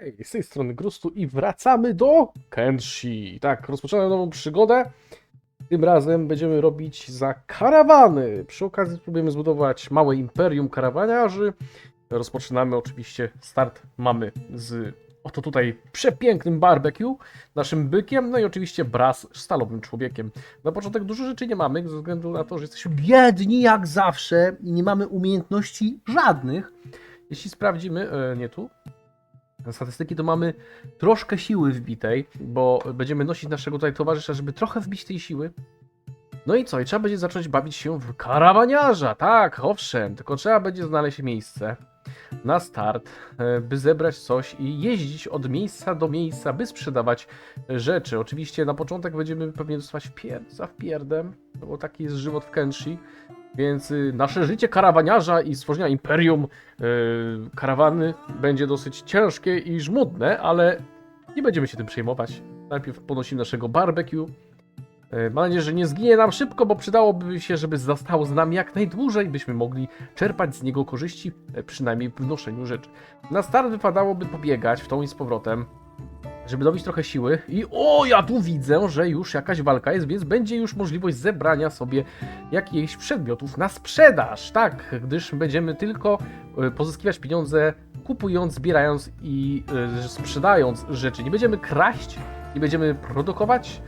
Hej, z tej strony Grustu i wracamy do Kenshi. Tak, rozpoczynamy nową przygodę. Tym razem będziemy robić za karawany. Przy okazji spróbujemy zbudować małe imperium karawaniarzy. Rozpoczynamy oczywiście, start mamy z oto tutaj przepięknym barbecue, naszym bykiem, no i oczywiście Braz stalowym człowiekiem. Na początek dużo rzeczy nie mamy, ze względu na to, że jesteśmy biedni jak zawsze i nie mamy umiejętności żadnych. Jeśli sprawdzimy, e, nie tu, statystyki, to mamy troszkę siły wbitej, bo będziemy nosić naszego tutaj towarzysza, żeby trochę wbić tej siły. No i co? I trzeba będzie zacząć bawić się w karawaniarza. Tak, owszem, tylko trzeba będzie znaleźć miejsce na start, e, by zebrać coś i jeździć od miejsca do miejsca, by sprzedawać rzeczy. Oczywiście na początek będziemy pewnie dostawać wpierd za wpierdem, no bo taki jest żywot w Kenshi. Więc y, nasze życie karawaniarza i stworzenia imperium y, karawany będzie dosyć ciężkie i żmudne, ale nie będziemy się tym przejmować. Najpierw ponosimy naszego barbecue. Y, Mam nadzieję, że nie zginie nam szybko, bo przydałoby się, żeby został z nami jak najdłużej, byśmy mogli czerpać z niego korzyści, e, przynajmniej w noszeniu rzeczy. Na start wypadałoby pobiegać w tą i z powrotem, żeby dobić trochę siły. I o, ja tu widzę, że już jakaś walka jest, więc będzie już możliwość zebrania sobie jakichś przedmiotów na sprzedaż. Tak, gdyż będziemy tylko e, pozyskiwać pieniądze, kupując, zbierając i e, sprzedając rzeczy. Nie będziemy kraść, nie będziemy produkować,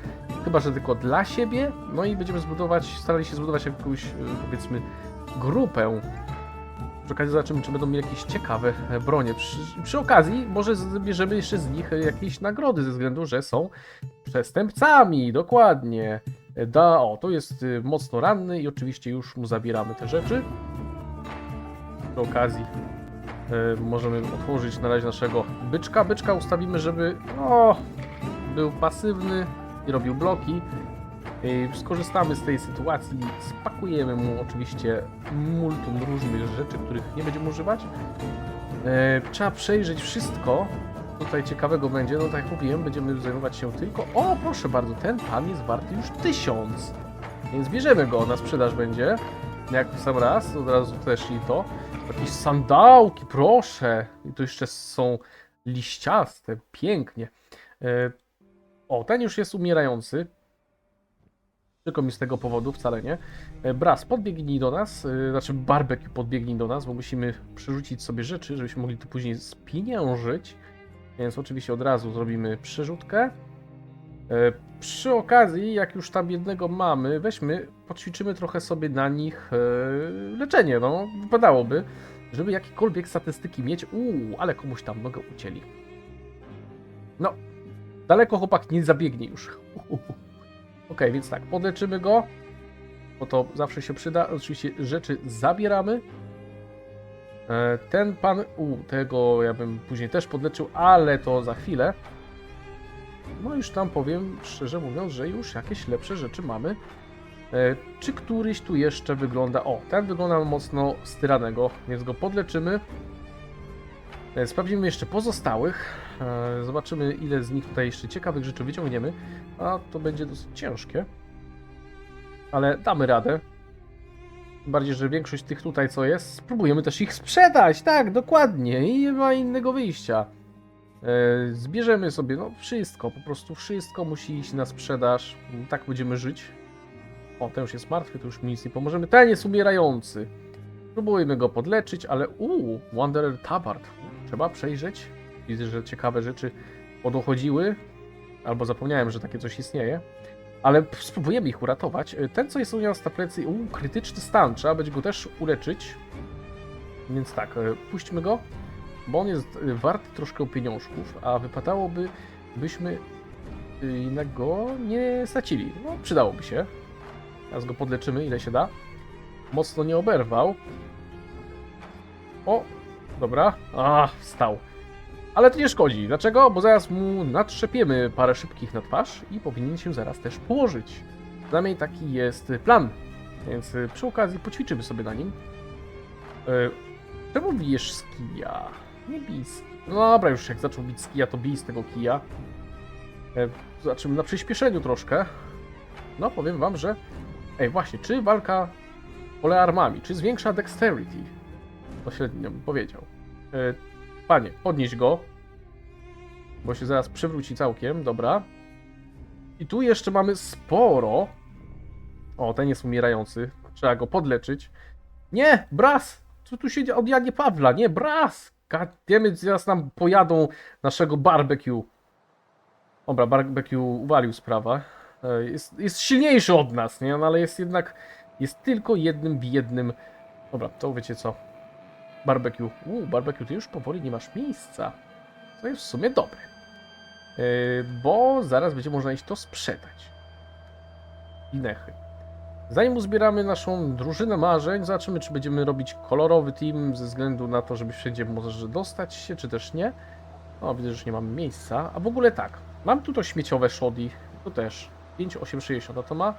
chyba że tylko dla siebie. No i będziemy zbudować, starali się zbudować jakąś, e, powiedzmy, grupę. Przy okazji zobaczymy, czy będą mieli jakieś ciekawe e, bronie. Przy, przy okazji może zbierzemy jeszcze z nich e, jakieś nagrody, ze względu, że są przestępcami. Dokładnie. E, Da, o, to jest mocno ranny i oczywiście już mu zabieramy te rzeczy. Przy okazji możemy otworzyć na razie naszego byczka. Byczka ustawimy, żeby o, był pasywny i robił bloki. I skorzystamy z tej sytuacji, spakujemy mu oczywiście multum różnych rzeczy, których nie będziemy używać. E, trzeba przejrzeć wszystko. Tutaj ciekawego będzie, no tak jak mówiłem, będziemy zajmować się tylko... O, proszę bardzo, ten pan jest warty już tysiąc. Więc bierzemy go, na sprzedaż będzie. Jak w sam raz, od razu też i to. Jakieś sandałki, proszę. I tu jeszcze są liściaste, pięknie. E, o, ten już jest umierający. Tylko mi z tego powodu, wcale nie. E, Bras, podbiegnij do nas, e, znaczy barbecue podbiegnij do nas, bo musimy przerzucić sobie rzeczy, żebyśmy mogli to później spieniężyć. Więc oczywiście od razu zrobimy przerzutkę. E, Przy okazji, jak już tam jednego mamy, weźmy, poćwiczymy trochę sobie na nich leczenie, no, wypadałoby, żeby jakiekolwiek statystyki mieć. Uuu, ale komuś tam nogę ucięli. No, daleko chłopak nie zabiegnie już. Okej, więc tak, podleczymy go, bo to zawsze się przyda. Oczywiście rzeczy zabieramy. E, Ten pan, u tego ja bym później też podleczył, ale to za chwilę. No już tam powiem, szczerze mówiąc, że już jakieś lepsze rzeczy mamy. E, Czy któryś tu jeszcze wygląda? O, ten wygląda mocno styranego, więc go podleczymy. E, Sprawdzimy jeszcze pozostałych. E, Zobaczymy, ile z nich tutaj jeszcze ciekawych rzeczy wyciągniemy. A to będzie dosyć ciężkie. Ale damy radę. Bardziej, że większość tych tutaj co jest, spróbujemy też ich sprzedać. Tak, dokładnie. I nie ma innego wyjścia. E, Zbierzemy sobie, no wszystko, po prostu wszystko musi iść na sprzedaż. Tak będziemy żyć. O, ten już jest martwy, to już mi nic nie pomożemy. Ten jest umierający. Spróbujmy go podleczyć, ale uuu, Wanderer Tabard. Trzeba przejrzeć. Widzę, że ciekawe rzeczy podochodziły. Albo zapomniałem, że takie coś istnieje. Ale spróbujemy ich uratować. Y, Ten, co jest u nas na plecy, uuu, krytyczny stan. Trzeba będzie go też uleczyć. Więc tak, y, puśćmy go, bo on jest y, wart troszkę pieniążków, a wypadałoby, byśmy jednak go nie stracili. No, przydałoby się. Teraz go podleczymy, ile się da. Mocno nie oberwał. O, dobra. A, wstał. Ale to nie szkodzi. Dlaczego? Bo zaraz mu natrzepiemy parę szybkich na twarz i powinien się zaraz też położyć. Przynajmniej taki jest plan. Więc y, przy okazji poćwiczymy sobie na nim. Y, Czemu bijesz z kija? Nie bij z... No dobra, już jak zaczął bić z kija, to bij z tego kija. E, Zobaczymy na przyspieszeniu troszkę. No, powiem wam, że... Ej, właśnie, czy walka pole armami, czy zwiększa dexterity? To średnio bym powiedział. E, Panie, podnieś go. bo się zaraz przewróci całkiem, dobra. I tu jeszcze mamy sporo. O, ten jest umierający. Trzeba go podleczyć. Nie, Bras! Co tu się? Od Janie Pawla, nie, Bras! Wiemy, zaraz nam pojadą naszego barbecue. Dobra, barbecue uwalił sprawę. E, Jest, jest silniejszy od nas, nie? No ale jest jednak, jest tylko jednym w jednym. Dobra, to wiecie co? Barbecue. Uuu, barbecue, ty już powoli nie masz miejsca. To jest w sumie dobre. E, Bo zaraz będzie można iść to sprzedać. I nechy. Zanim uzbieramy naszą drużynę marzeń, zobaczymy, czy będziemy robić kolorowy team ze względu na to, żeby wszędzie może dostać się, czy też nie. O, widzę, że nie mamy miejsca. A w ogóle tak, mam tu to śmieciowe shoddy, to też 5860, a to ma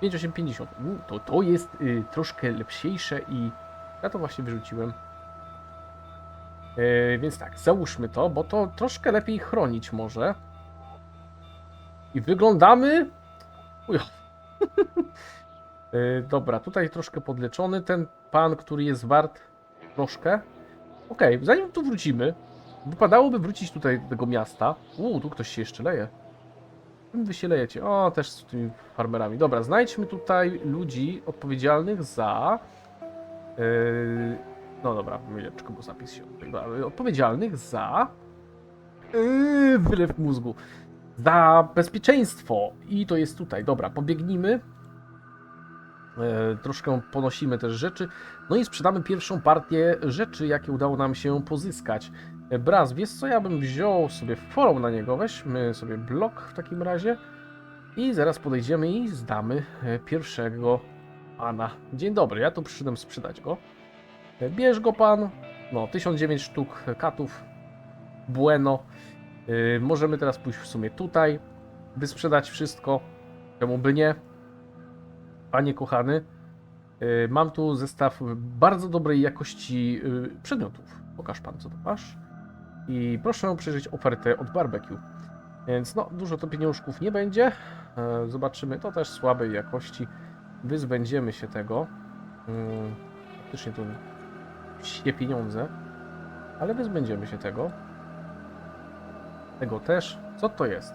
5850. U, to, to jest y, troszkę lepsiejsze i ja to właśnie wyrzuciłem. E, więc tak, załóżmy to, bo to troszkę lepiej chronić może. I wyglądamy... Uj. E, Dobra, tutaj troszkę podleczony. Ten pan, który jest wart troszkę. Okej, zanim tu wrócimy, wypadałoby wrócić tutaj do tego miasta. Uuu, tu ktoś się jeszcze leje. Czym wy się lejecie? O, też z tymi farmerami. Dobra, znajdźmy tutaj ludzi odpowiedzialnych za... Yy, no dobra, chwileczkę, bo zapis się odbywa. Odpowiedzialnych za... Yy, wylew mózgu. Za bezpieczeństwo. I to jest tutaj. Dobra, pobiegnijmy. E, troszkę ponosimy też rzeczy. No i sprzedamy pierwszą partię rzeczy, jakie udało nam się pozyskać. E, Braz, wiesz co, ja bym wziął sobie forum na niego, weźmy sobie blok w takim razie i zaraz podejdziemy i zdamy e, pierwszego pana. Dzień dobry, ja tu przyszedłem sprzedać go. Bierz go pan. No, 1009 sztuk katów. Bueno. E, Możemy teraz pójść w sumie tutaj, by sprzedać wszystko. Czemu by nie? Panie kochany, y, mam tu zestaw bardzo dobrej jakości y, przedmiotów. Pokaż pan, co to masz. I proszę przejrzeć ofertę od barbecue. Więc no, dużo to pieniążków nie będzie. E, Zobaczymy, to też słabej jakości. Wyzbędziemy się tego. Mm, Faktycznie to się pieniądze. Ale wyzbędziemy się tego. Tego też. Co to jest?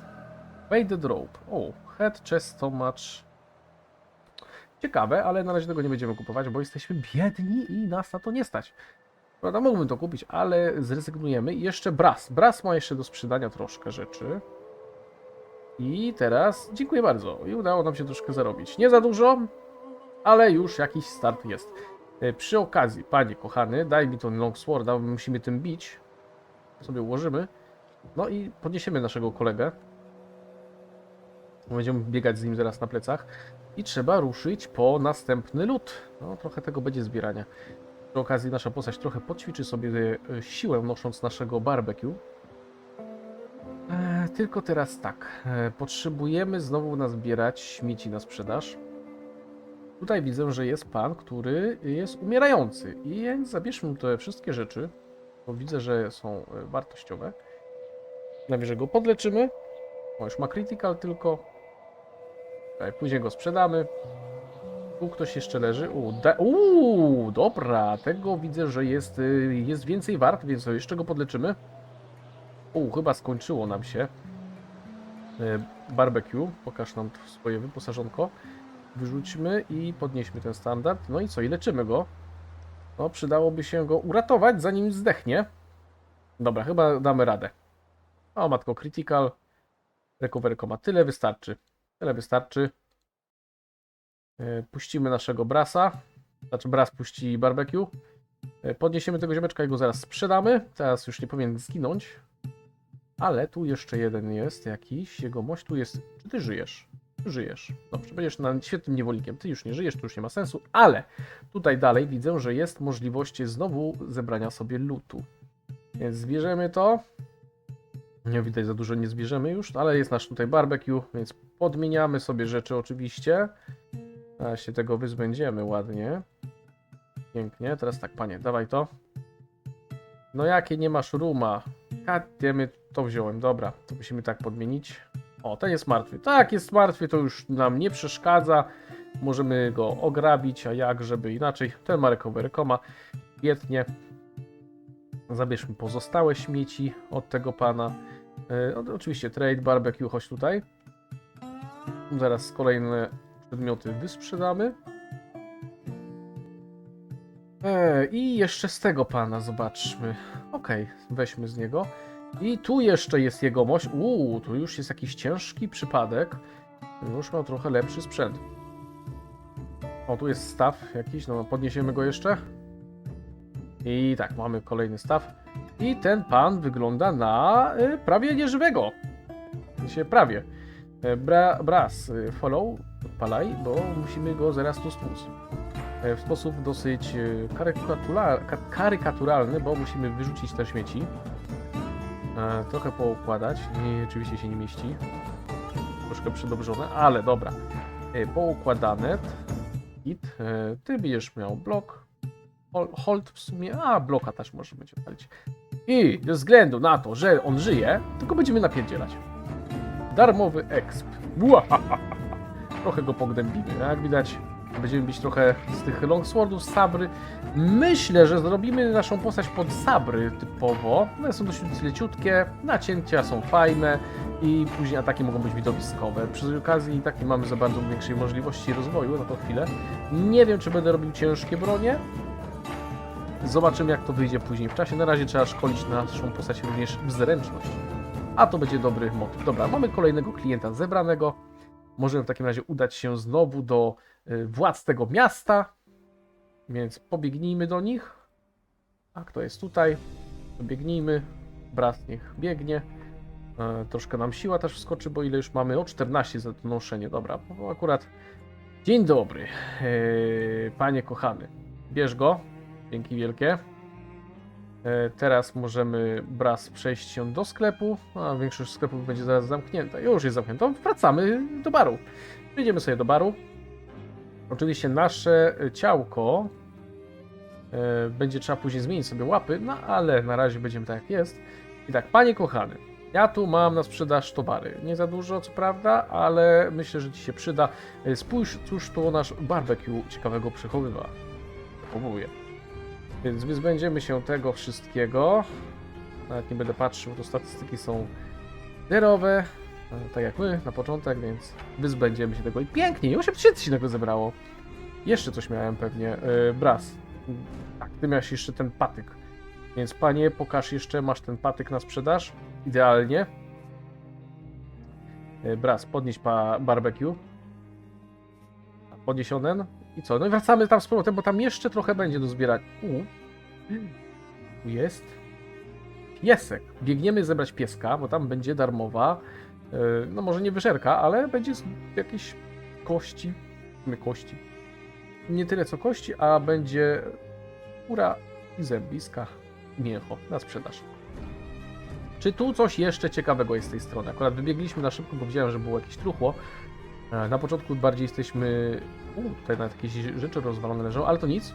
Faded rope. O, head, chest, so much. Ciekawe, ale na razie tego nie będziemy kupować, bo jesteśmy biedni i nas na to nie stać. Prawda, mógłbym to kupić, ale zrezygnujemy. I jeszcze Bras. Bras ma jeszcze do sprzedania troszkę rzeczy. I teraz dziękuję bardzo. I udało nam się troszkę zarobić. Nie za dużo, ale już jakiś start jest. E, Przy okazji, panie kochany, daj mi ten longsworda, musimy tym bić. Sobie ułożymy. No i podniesiemy naszego kolegę. Będziemy biegać z nim zaraz na plecach. I trzeba ruszyć po następny lód. No, trochę tego będzie zbierania. Przy okazji nasza postać trochę poćwiczy sobie e, siłę, nosząc naszego barbecue. E, tylko teraz tak. Potrzebujemy znowu nazbierać śmieci na sprzedaż. Tutaj widzę, że jest pan, który jest umierający. I zabierzmy te wszystkie rzeczy, bo widzę, że są e, wartościowe. Najwyżej go podleczymy. O, już ma critical tylko. Tutaj, później go sprzedamy. Tu ktoś jeszcze leży. Uuu, da- Uuu, dobra. Tego widzę, że jest, y, jest więcej wart, więc jeszcze go podleczymy. Uuu, chyba skończyło nam się. Y, Barbecue. Pokaż nam swoje wyposażonko. Wyrzućmy i podnieśmy ten standard. No i co? I leczymy go. No, przydałoby się go uratować, zanim zdechnie. Dobra, chyba damy radę. O, matko, critical. Recovery ma tyle wystarczy. Tyle wystarczy. E, Puścimy naszego brasa. Znaczy bras puści barbecue. E, Podniesiemy tego ziomeczka i go zaraz sprzedamy. Teraz już nie powinien zginąć. Ale tu jeszcze jeden jest jakiś. Jego mość tu jest. Czy ty żyjesz? Żyjesz. Dobrze, będziesz na świetnym niewolnikiem. Ty już nie żyjesz, to już nie ma sensu. Ale tutaj dalej widzę, że jest możliwość znowu zebrania sobie lutu. Więc zbierzemy to. Nie widać za dużo nie zbierzemy już, ale jest nasz tutaj barbecue, więc podmieniamy sobie rzeczy oczywiście. A się tego wyzbędziemy ładnie. Pięknie. Teraz tak, panie, dawaj to. No jakie nie masz ruma? Katiemy, to wziąłem. Dobra, to musimy tak podmienić. O, ten jest martwy. Tak, jest martwy, to już nam nie przeszkadza. Możemy go ograbić, a jak, żeby inaczej. Ten ma recovery koma. Świetnie. Zabierzmy pozostałe śmieci od tego pana. No, oczywiście trade, barbecue, chodź tutaj. Zaraz kolejne przedmioty wysprzedamy. E, I jeszcze z tego pana zobaczmy. Okej, weźmy z niego. I tu jeszcze jest jegomość. Uuu, tu już jest jakiś ciężki przypadek. Już miał trochę lepszy sprzęt. O, tu jest staw jakiś, no podniesiemy go jeszcze. I tak, mamy kolejny staw. I ten pan wygląda na y, prawie nieżywego. Się prawie. E, Bra, bras, y, follow, odpalaj, bo musimy go zaraz tu stłuc. E, W sposób dosyć y, karykatura, ka- karykaturalny, bo musimy wyrzucić te śmieci. E, Trochę poukładać. Nie, oczywiście się nie mieści. Troszkę przedobrzone, ale dobra. E, Poukładane. Git. E, Ty będziesz miał blok. Hol- Hold w sumie. A, bloka też może będzie palić. I ze względu na to, że on żyje, tylko będziemy napierdzielać. Darmowy exp. Trochę go pognębimy. Jak widać, będziemy mieć trochę z tych longswordów, sabry. Myślę, że zrobimy naszą postać pod sabry typowo. One są dość leciutkie, nacięcia są fajne i później ataki mogą być widowiskowe. Przy okazji i tak nie mamy za bardzo większej możliwości rozwoju na tą chwilę. Nie wiem, czy będę robił ciężkie bronie. Zobaczymy, jak to wyjdzie później w czasie. Na razie trzeba szkolić naszą postać również w zręczność. A to będzie dobry motyw. Dobra, mamy kolejnego klienta zebranego. Możemy w takim razie udać się znowu do y, władz tego miasta. Więc pobiegnijmy do nich. A kto jest tutaj? Biegnijmy. Brat niech biegnie. E, troszkę nam siła też wskoczy, bo ile już mamy? O 14 za to noszenie. Dobra, bo akurat. Dzień dobry, e, panie kochany. Bierz go. Dzięki wielkie. E, Teraz możemy Bras przejść się do sklepu, a większość sklepów będzie zaraz zamknięta. Już jest zamknięta. Wracamy do baru. Przejdziemy sobie do baru. Oczywiście nasze ciałko e, będzie trzeba później zmienić sobie łapy, no ale na razie będziemy tak jak jest. I tak, panie kochany, ja tu mam na sprzedaż towary. Nie za dużo, co prawda, ale myślę, że ci się przyda. E, Spójrz, cóż to nasz barbecue ciekawego przechowywa. Próbuję. Więc wyzbędziemy się tego wszystkiego. Nawet nie będę patrzył, to statystyki są zerowe. e, Tak jak my na początek, więc wyzbędziemy się tego. I pięknie, 8 tysięcy się nagle zebrało. Jeszcze coś miałem pewnie. Yy. Tak, ty miałeś jeszcze ten patyk. Więc panie, pokaż jeszcze, masz ten patyk na sprzedaż. Idealnie. Yy, Bras, podnieś pa barbecue. Podniesionen. I co? No i wracamy tam z powrotem, bo tam jeszcze trochę będzie do zbierania. U. Tu jest. Piesek. Biegniemy zebrać pieska, bo tam będzie darmowa. yy, No może nie wyżerka, ale będzie jakieś kości. Nie kości. Nie tyle co kości, a będzie kura i zębiska. Mięcho na sprzedaż. Czy tu coś jeszcze ciekawego jest z tej strony? Akurat wybiegliśmy na szybko, bo widziałem, że było jakieś truchło. E, Na początku bardziej jesteśmy. U, tutaj nawet jakieś rzeczy rozwalone leżą, ale to nic.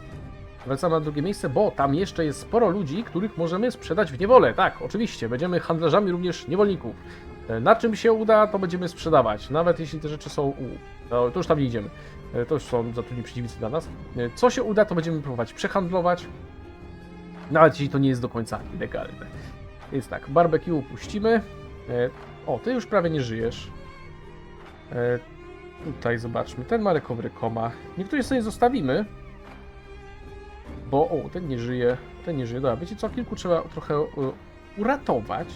Wracamy na drugie miejsce, bo tam jeszcze jest sporo ludzi, których możemy sprzedać w niewolę. Tak, oczywiście, będziemy handlarzami również niewolników. E, Na czym się uda, to będziemy sprzedawać. Nawet jeśli te rzeczy są. U, to, już tam nie idziemy. E, To już są za trudni przeciwnicy dla nas. Co się uda, to będziemy próbować przehandlować. Nawet jeśli to nie jest do końca legalne. Więc tak, barbecue puścimy. E, O, ty już prawie nie żyjesz. Tutaj zobaczmy, ten ma recovery koma. Niektórych sobie zostawimy. Bo, o, ten nie żyje, ten nie żyje. Dobra, wiecie co, kilku trzeba trochę e, uratować.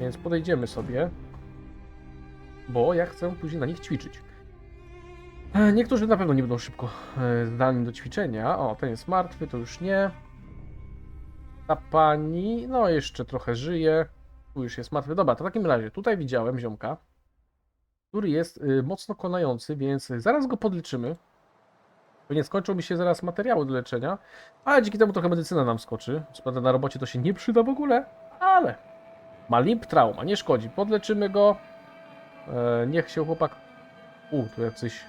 Więc podejdziemy sobie. Bo ja chcę później na nich ćwiczyć. E, Niektórzy na pewno nie będą szybko e, zdalni do ćwiczenia. O, ten jest martwy, to już nie. Ta pani, no jeszcze trochę żyje. Tu już jest martwy. Dobra, to w takim razie, tutaj widziałem ziomka który jest y, mocno konający, więc zaraz go podleczymy. Pewnie skończą mi się zaraz materiały do leczenia, ale dzięki temu trochę medycyna nam skoczy. Co na robocie to się nie przyda w ogóle, ale ma limp trauma, nie szkodzi. Podleczymy go. E, niech się chłopak... U, tu jacyś...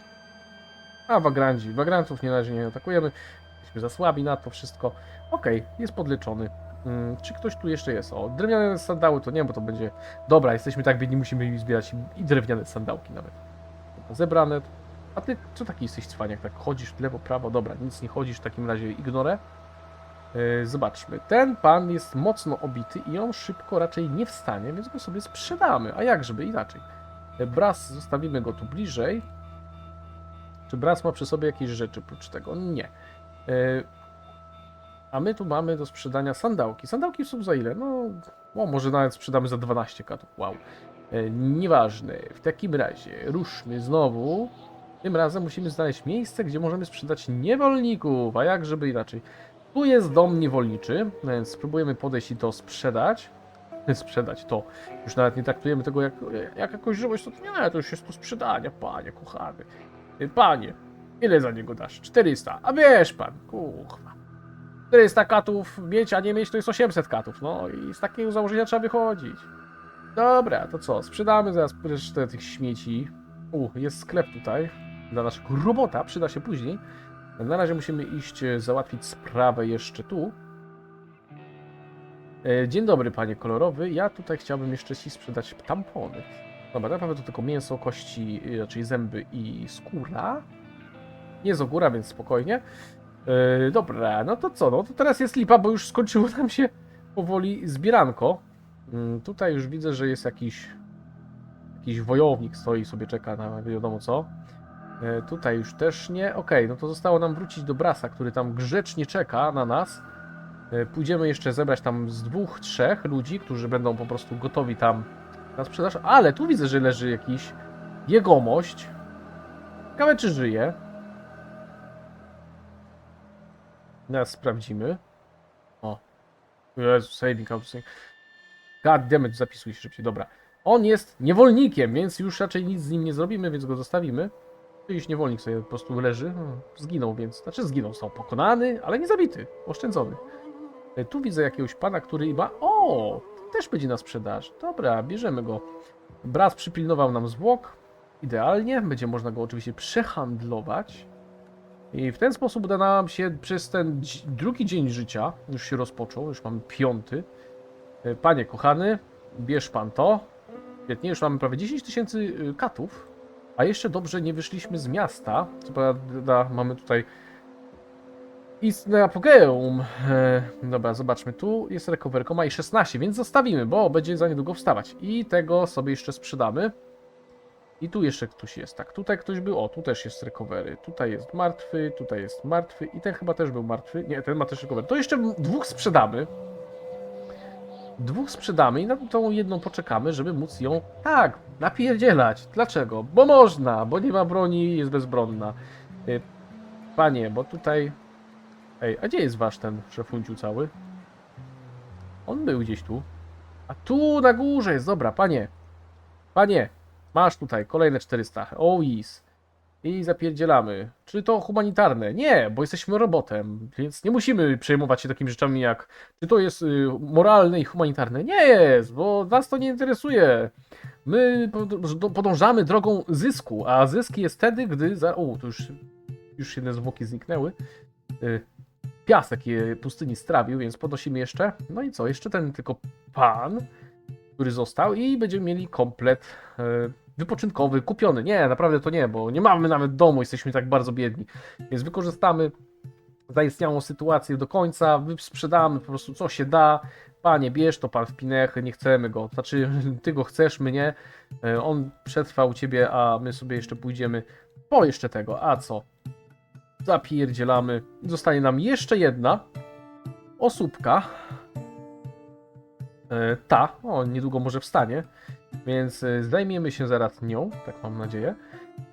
A, wagrandzi. Wagrantów nie na nie atakujemy. Jesteśmy za słabi na to wszystko. Okej, jest podleczony. Mm, czy ktoś tu jeszcze jest? O, drewniane sandały to nie, bo to będzie... Dobra, jesteśmy tak biedni, musimy im zbierać i drewniane sandałki nawet. Zebrane. A ty co taki jesteś cwaniak? Tak chodzisz w lewo, prawo? Dobra, nic nie chodzisz, w takim razie ignorę. E, Zobaczmy. Ten pan jest mocno obity i on szybko raczej nie wstanie, więc go sobie sprzedamy. A jak żeby inaczej? E, Bras, zostawimy go tu bliżej. Czy Bras ma przy sobie jakieś rzeczy oprócz tego? Nie. E, A my tu mamy do sprzedania sandałki. Sandałki są za ile? No, o, może nawet sprzedamy za 12 katów. Wow. E, Nieważne. W takim razie ruszmy znowu. Tym razem musimy znaleźć miejsce, gdzie możemy sprzedać niewolników. A jak żeby inaczej? Tu jest dom niewolniczy, więc spróbujemy podejść i to sprzedać. Sprzedać to. Już nawet nie traktujemy tego jak, jak jakąś żywość, to nie, to już jest do sprzedania, panie kochany. Y, Panie, ile za niego dasz? 400. A wiesz pan, kurwa. 400 katów mieć, a nie mieć to jest 800 katów. No i z takiego założenia trzeba wychodzić. Dobra, to co? Sprzedamy zaraz resztę tych śmieci. U, jest sklep tutaj. Dla naszego robota, przyda się później. Na razie musimy iść e, załatwić sprawę jeszcze tu. E, Dzień dobry, panie kolorowy. Ja tutaj chciałbym jeszcze ci sprzedać tampony. Dobra, tak naprawdę to tylko mięso, kości, y, raczej zęby i skóra. Nie z ogóra, więc spokojnie. E, dobra, no to co? No to teraz jest lipa, bo już skończyło nam się powoli zbieranko. Mm, Tutaj już widzę, że jest jakiś jakiś wojownik stoi sobie czeka na wiadomo co. E, Tutaj już też nie. Okej, no to zostało nam wrócić do Brasa, który tam grzecznie czeka na nas. E, Pójdziemy jeszcze zebrać tam z dwóch, trzech ludzi, którzy będą po prostu gotowi tam na sprzedaż. Ale tu widzę, że leży jakiś jegomość. Ciekawe, czy żyje. Teraz sprawdzimy. O. Jezu, saving out. God damn it, zapisuj się szybciej. Dobra. On jest niewolnikiem, więc już raczej nic z nim nie zrobimy, więc go zostawimy. Jakiś niewolnik sobie po prostu leży. No, Zginął, więc. Znaczy zginął, został pokonany, ale nie zabity. Oszczędzony. E, Tu widzę jakiegoś pana, który ma. O! Też będzie na sprzedaż. Dobra, bierzemy go. Brat przypilnował nam zwłok. Idealnie. Będzie można go oczywiście przehandlować. I w ten sposób uda nam się przez ten drugi dzień życia, już się rozpoczął, już mamy piąty. E, Panie kochany, bierz pan to. Świetnie, już mamy prawie 10 tysięcy y, katów. A jeszcze dobrze nie wyszliśmy z miasta. Co prawda mamy tutaj istne apogeum. E, dobra, zobaczmy. Tu jest recoverko, ma i 16, więc zostawimy, bo będzie za niedługo wstawać. I tego sobie jeszcze sprzedamy. I tu jeszcze ktoś jest. Tak, tutaj ktoś był. O, tu też jest recovery. Tutaj jest martwy, tutaj jest martwy. I ten chyba też był martwy. Nie, ten ma też recovery. To jeszcze dwóch sprzedamy. Dwóch sprzedamy i na tą jedną poczekamy, żeby móc ją, tak, napierdzielać. Dlaczego? Bo można, bo nie ma broni jest bezbronna. Y, Panie, bo tutaj... Ej, a gdzie jest wasz ten szefunciu cały? On był gdzieś tu. A tu na górze jest, dobra, panie. Panie, masz tutaj kolejne 400. O, is. I zapierdzielamy. Czy to humanitarne? Nie, bo jesteśmy robotem, więc nie musimy przejmować się takimi rzeczami jak czy to jest y, moralne i humanitarne. Nie jest, bo nas to nie interesuje. My podążamy drogą zysku, a zysk jest wtedy, gdy za... O, to już, już jedne zwłoki zniknęły. Y, Piasek je pustyni strawił, więc podnosimy jeszcze. No i co? Jeszcze ten tylko pan, który został i będziemy mieli komplet e, wypoczynkowy, kupiony. Nie, naprawdę to nie, bo nie mamy nawet domu, jesteśmy tak bardzo biedni. Więc wykorzystamy zaistniałą sytuację do końca, sprzedamy po prostu co się da. Panie, bierz to pan w pinechy, nie chcemy go. Znaczy, ty go chcesz, my nie. E, On przetrwał u ciebie, a my sobie jeszcze pójdziemy po jeszcze tego. A co? Zapierdzielamy. Zostanie nam jeszcze jedna osóbka. E, ta, o, niedługo może wstanie, więc e, zajmiemy się zaraz nią, tak mam nadzieję.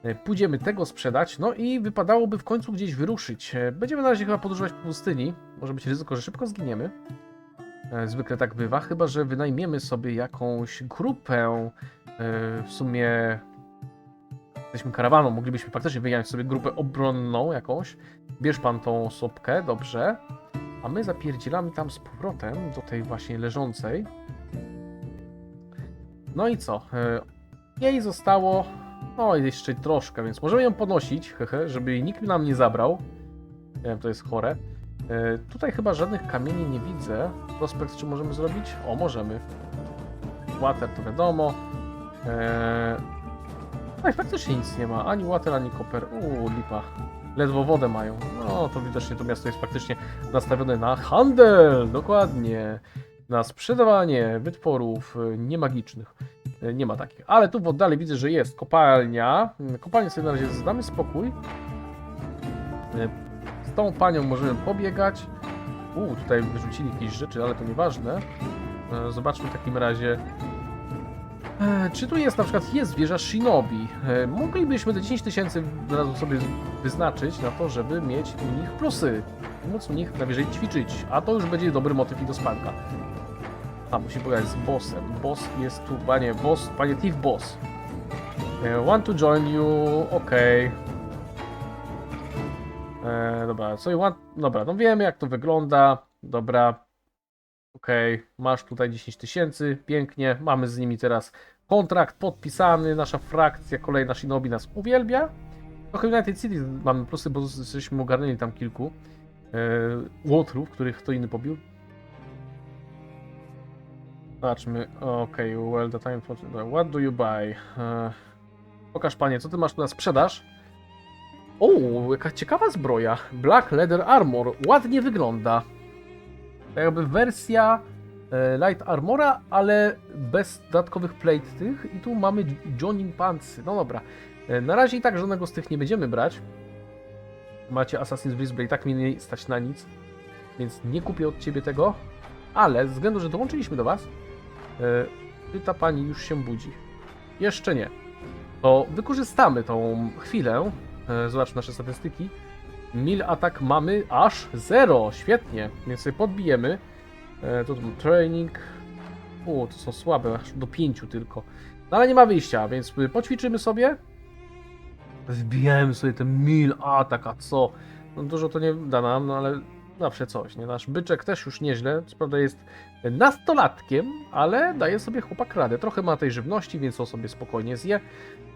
E, Pójdziemy tego sprzedać, no i wypadałoby w końcu gdzieś wyruszyć. E, Będziemy na razie chyba podróżować po pustyni. Może być ryzyko, że szybko zginiemy. Zwykle tak bywa, chyba że wynajmiemy sobie jakąś grupę. W sumie jesteśmy karawaną, moglibyśmy faktycznie wynająć sobie grupę obronną jakąś. Bierz pan tą osobkę, dobrze. A my zapierdzielamy tam z powrotem do tej właśnie leżącej. No i co? E, Jej zostało. No jeszcze troszkę, więc możemy ją podnosić, hehe, żeby jej nikt nam nie zabrał. Wiem, to jest chore. E, Tutaj chyba żadnych kamieni nie widzę. Prospekt czy możemy zrobić? O, możemy. Water to wiadomo. Eee... Faktycznie nic nie ma. Ani water, ani copper. Uuu, lipa. ledwo wodę mają. No to widocznie to miasto jest praktycznie nastawione na handel, dokładnie. Na sprzedawanie wytworów y, niemagicznych. Y, Nie ma takich. Ale tu w oddali widzę, że jest kopalnia. Y, Kopalnię sobie na razie zdamy spokój. Y, Z tą panią możemy pobiegać. U, tutaj wyrzucili jakieś rzeczy, ale to nieważne. Zobaczmy w takim razie. E, Czy tu jest na przykład jest wieża Shinobi? E, Moglibyśmy te 10 tysięcy razu sobie wyznaczyć na to, żeby mieć u nich plusy. Móc u nich najwyżej ćwiczyć, a to już będzie dobry motyw i do spanka. A, musi pogadać z bossem. Boss jest tu, panie boss, panie Thief Boss. E, Want to join you, okej. E, dobra, co you want? Dobra, no wiemy jak to wygląda. Dobra. Okej, masz tutaj 10 tysięcy, pięknie. Mamy z nimi teraz kontrakt podpisany. Nasza frakcja, kolejna Shinobi nas uwielbia. Trochę United City mamy plusy, bo jesteśmy ogarnęli tam kilku e, łotrów, których kto inny pobił. Zobaczmy. Okej, well, the time for... What do you buy? E, pokaż panie, co ty masz tu na sprzedaż? O, jaka ciekawa zbroja. Black Leather Armor. Ładnie wygląda. Tak jakby wersja e, Light Armora, ale bez dodatkowych plate tych. I tu mamy Johnny Pantsy. No dobra. E, na razie i tak żadnego z tych nie będziemy brać. Macie Assassin's Blade, i tak mnie nie stać na nic. Więc nie kupię od ciebie tego. Ale ze względu, że dołączyliśmy do was, czy ta pani już się budzi? Jeszcze nie. To wykorzystamy tą chwilę. E, Zobacz nasze statystyki. Mil atak mamy aż 0. Świetnie. Więc sobie podbijemy. E, Tu mam training. U, to są słabe, aż do 5 tylko. No ale nie ma wyjścia, więc poćwiczymy sobie. Wbijałem sobie ten mil atak, a co? No dużo to nie da nam, no ale zawsze coś, nie? Nasz byczek też już nieźle, co prawda jest nastolatkiem, ale daje sobie chłopak radę. Trochę ma tej żywności, więc on sobie spokojnie zje.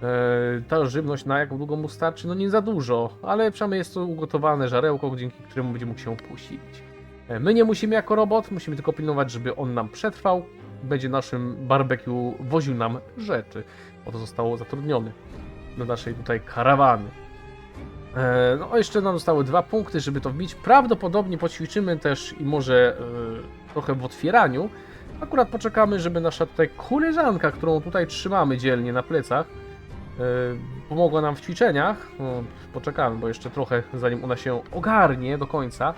E, ta żywność na jak długo mu starczy? No nie za dużo, ale przynajmniej jest to ugotowane żarełko, dzięki któremu będzie mógł się posilić. E, my nie musimy jako robot, musimy tylko pilnować, żeby on nam przetrwał. Będzie naszym barbecue woził nam rzeczy, bo to zostało zatrudniony do naszej tutaj karawany. E, No, jeszcze nam zostały dwa punkty, żeby to wbić. Prawdopodobnie poćwiczymy też i może trochę w otwieraniu. Akurat poczekamy, żeby nasza tutaj koleżanka, którą tutaj trzymamy dzielnie na plecach, e, pomogła nam w ćwiczeniach. No, poczekamy, bo jeszcze trochę zanim ona się ogarnie do końca.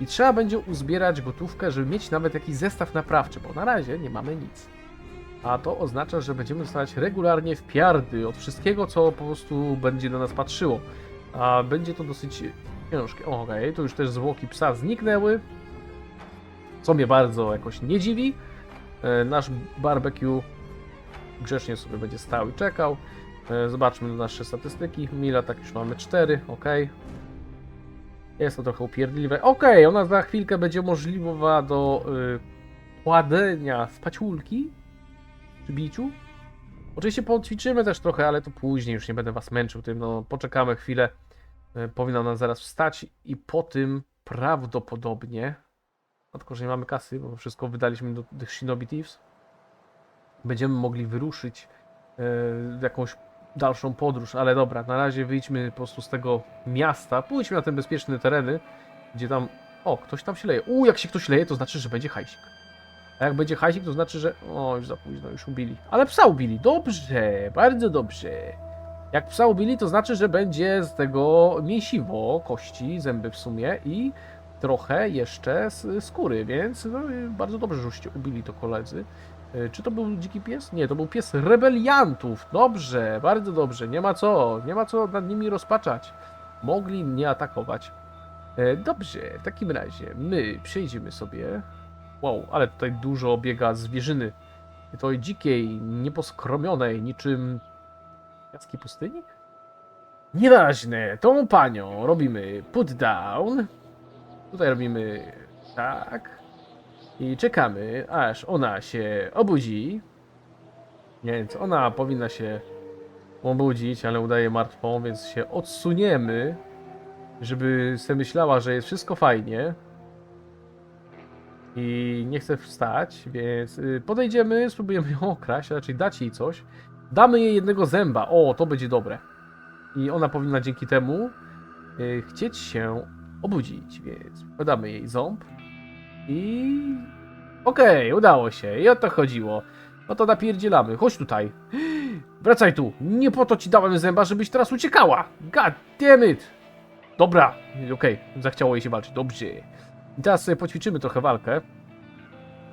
I trzeba będzie uzbierać gotówkę, żeby mieć nawet jakiś zestaw naprawczy, bo na razie nie mamy nic. A to oznacza, że będziemy dostawać regularnie w piardy od wszystkiego, co po prostu będzie do nas patrzyło. A będzie to dosyć ciężkie. Okej, tu już też zwłoki psa zniknęły. Co mnie bardzo jakoś nie dziwi. E, Nasz barbecue grzecznie sobie będzie stał i czekał. E, Zobaczmy nasze statystyki. Mila tak już mamy 4, ok. Jest to trochę upierdliwe. Ok, ona za chwilkę będzie możliwa do y, kładenia spaciółki przy biciu. Oczywiście poćwiczymy też trochę, ale to później, już nie będę was męczył tym, no poczekamy chwilę. Powinna ona zaraz wstać i po tym prawdopodobnie, no tylko że nie mamy kasy, bo wszystko wydaliśmy do tych Shinobi Thieves, będziemy mogli wyruszyć e, w jakąś dalszą podróż, ale dobra, na razie wyjdźmy po prostu z tego miasta, pójdźmy na te bezpieczne tereny, gdzie tam, o, ktoś tam się leje. U, jak się ktoś leje, to znaczy, że będzie hajsik. A jak będzie hajsik, to znaczy, że. O, już za późno, już ubili. Ale psa ubili. Dobrze, bardzo dobrze. Jak psa ubili, to znaczy, że będzie z tego mięsiwo, kości, zęby w sumie i trochę jeszcze skóry, więc no, bardzo dobrze, żeście ubili to koledzy. E, Czy to był dziki pies? Nie, to był pies rebeliantów. Dobrze, bardzo dobrze. Nie ma co, nie ma co nad nimi rozpaczać. Mogli mnie atakować. E, Dobrze, w takim razie my przejdziemy sobie Wow, ale tutaj dużo biega zwierzyny. Tej dzikiej, nieposkromionej, niczym jaskiej pustyni? Nieważne, tą panią robimy put down. Tutaj robimy tak. I czekamy, aż ona się obudzi. Więc ona powinna się obudzić, ale udaje martwą, więc się odsuniemy, żeby sobie myślała, że jest wszystko fajnie i nie chce wstać, więc y, podejdziemy, spróbujemy ją okraść, raczej dać jej coś. Damy jej jednego zęba, o, to będzie dobre. I ona powinna dzięki temu y, chcieć się obudzić, więc podamy jej ząb i... Okej, udało się i o to chodziło. No to napierdzielamy, chodź tutaj. Wracaj tu, nie po to ci dałem zęba, żebyś teraz uciekała. God damn it. Dobra, okej, zachciało jej się walczyć, dobrze. I teraz sobie poćwiczymy trochę walkę.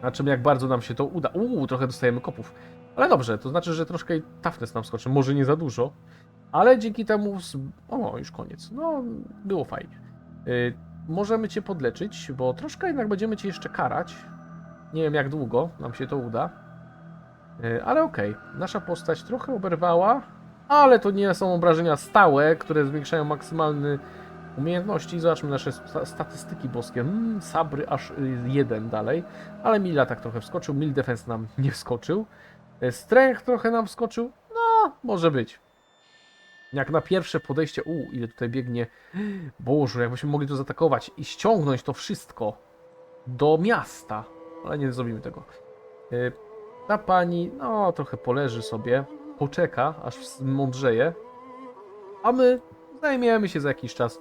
Na czym jak bardzo nam się to uda. Uuu, trochę dostajemy kopów. Ale dobrze, to znaczy, że troszkę toughness nam skoczy. Może nie za dużo, ale dzięki temu... z- O, już koniec. No, było fajnie. Y, możemy cię podleczyć, bo troszkę jednak będziemy cię jeszcze karać. Nie wiem jak długo nam się to uda. Y, ale okej, nasza postać trochę oberwała, ale to nie są obrażenia stałe, które zwiększają maksymalny umiejętności. Zobaczmy nasze sta- statystyki boskie. Mm, sabry aż y, jeden dalej, ale Mila tak trochę wskoczył. Mil defense nam nie wskoczył. Strength trochę nam wskoczył. No, może być. Jak na pierwsze podejście, u, ile tutaj biegnie. Boże, jakbyśmy mogli to zaatakować i ściągnąć to wszystko do miasta. Ale nie zrobimy tego. Y, Ta pani, no, trochę poleży sobie, poczeka, aż mądrzeje. A my zajmiemy się za jakiś czas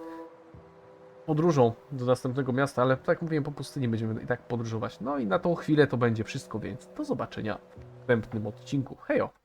podróżą do następnego miasta, ale tak jak mówiłem, po pustyni będziemy i tak podróżować. No i na tą chwilę to będzie wszystko, więc do zobaczenia w następnym odcinku. Hejo!